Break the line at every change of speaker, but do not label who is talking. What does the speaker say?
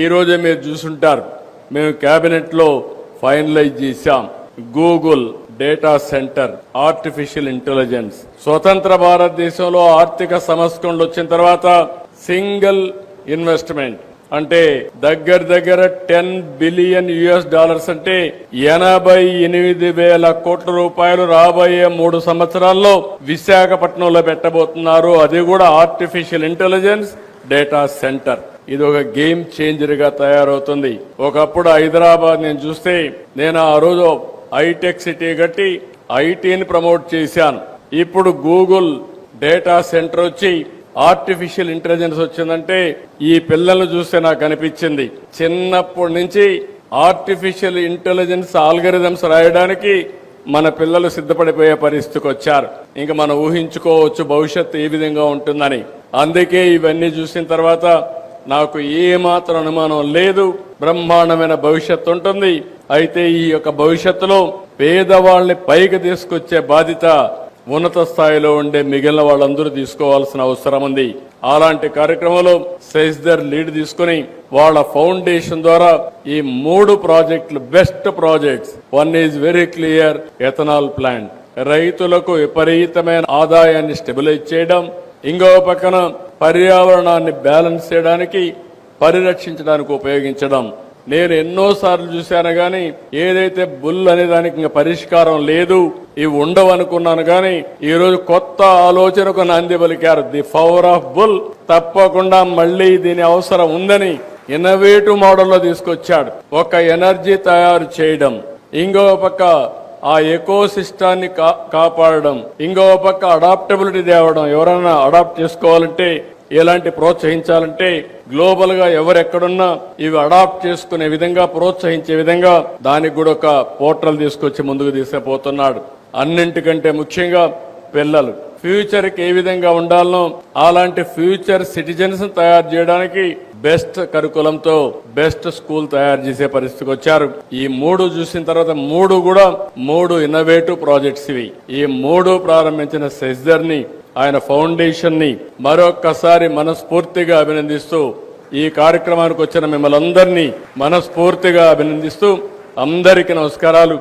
ఈరోజే మీరు చూసుంటారు. మేము క్యాబినెట్లో ఫైనలైజ్ చేశాం. Google data centre artificial intelligence. స్వతంత్ర భారతదేశంలో ఆర్థిక సంస్కరణలు వచ్చిన తర్వాత సింగిల్ ఇన్వెస్ట్మెంట్ అంటే దగ్గర దగ్గర టెన్ బిలియన్ యుఎస్ డాలర్స్ అంటే ఎనభై ఎనిమిది వేల కోట్ల రూపాయలు రాబోయే మూడు సంవత్సరాల్లో విశాఖపట్నంలో పెట్టబోతున్నారు. అది కూడా ఆర్టిఫిషియల్ ఇంటెలిజెన్స్ డేటా సెంటర్. ఇది ఒక గేమ్ చేంజర్గా తయారవుతుంది. ఒకప్పుడు హైదరాబాద్ నేను చూస్తే నేను ఆ రోజు హైటెక్ సిటీ కట్టి ఐటీని ప్రమోట్ చేశాను. ఇప్పుడు గూగుల్ డేటా సెంటర్ వచ్చి ఆర్టిఫిషియల్ ఇంటెలిజెన్స్ వచ్చిందంటే ఈ పిల్లలను చూస్తే నాకు అనిపించింది. చిన్నప్పటి నుంచి ఆర్టిఫిషియల్ ఇంటెలిజెన్స్ ఆల్గరిథమ్స్ రాయడానికి మన పిల్లలు సిద్ధపడిపోయే పరిస్థితికి వచ్చారు. ఇంకా మనం ఊహించుకోవచ్చు భవిష్యత్తు ఏ విధంగా ఉంటుందని. అందుకే ఇవన్నీ చూసిన తర్వాత నాకు ఏమాత్రం అనుమానం లేదు. బ్రహ్మాండమైన భవిష్యత్తు ఉంటుంది. అయితే ఈ యొక్క భవిష్యత్తులో పేదవాళ్ళని పైకి తీసుకొచ్చే బాధ్యత ఉన్నత స్థాయిలో ఉండే మిగిలిన వాళ్ళందరూ తీసుకోవాల్సిన అవసరం ఉంది. అలాంటి కార్యక్రమంలో సెజ్దర్ లీడ్ తీసుకుని వాళ్ళ ఫౌండేషన్ ద్వారా ఈ మూడు ప్రాజెక్టులు best projects. One is very clear ethanol plant. రైతులకు విపరీతమైన ఆదాయాన్ని స్టెబిలైజ్ చేయడం. ఇంకో పక్కన పర్యావరణాన్ని బ్యాలెన్స్ చేయడానికి పరిరక్షించడానికి ఉపయోగించడం. నేను ఎన్నోసార్లు చూశాను గాని ఏదైతే బుల్ అనే దానికి ఇంకా పరిష్కారం లేదు ఇవి ఉండవు అనుకున్నాను గాని ఈ రోజు కొత్త ఆలోచనకు నాంది పలికారు. ది పవర్ ఆఫ్ బుల్ తప్పకుండా మళ్ళీ దీని అవసరం ఉందని ఇన్నోవేటివ్ మోడల్లో తీసుకొచ్చాడు. ఒక ఎనర్జీ తయారు చేయడం. ఇంకో పక్క ఆ ఎకో సిస్టాన్ని కా- కాపాడడం ఇంకో పక్క అడాప్టబిలిటీ తేవడం ఎవరైనా అడాప్ట్ చేసుకోవాలంటే ఎలాంటి ప్రోత్సహించాలంటే గ్లోబల్గా ఎవరెక్కడున్నా ఇవి అడాప్ట్ చేసుకునే విధంగా ప్రోత్సహించే విధంగా దానికి కూడా ఒక పోర్టల్ తీసుకొచ్చి ముందుకు తీసుకుపోతున్నాడు అన్నింటికంటే ముఖ్యంగా పిల్లలు. ఫ్యూచర్కి ఏ విధంగా ఉండాలనో అలాంటి ఫ్యూచర్ సిటిజన్స్ తయారు చేయడానికి బెస్ట్ కరికులంతో బెస్ట్ స్కూల్ తయారు చేసే పరిస్థితికి వచ్చారు. ఈ మూడు చూసిన తర్వాత మూడు కూడా మూడు ఇన్నోవేటివ్ ప్రాజెక్ట్స్ ఇవి. ఈ మూడు ప్రారంభించిన సెజ్దర్ని ఆయన ఫౌండేషన్ని మరొక్కసారి మనస్ఫూర్తిగా అభినందిస్తూ ఈ కార్యక్రమానికి వచ్చిన మిమ్మల్ని అందరినీ మనస్ఫూర్తిగా అభినందిస్తూ అందరికీ నమస్కారాలు.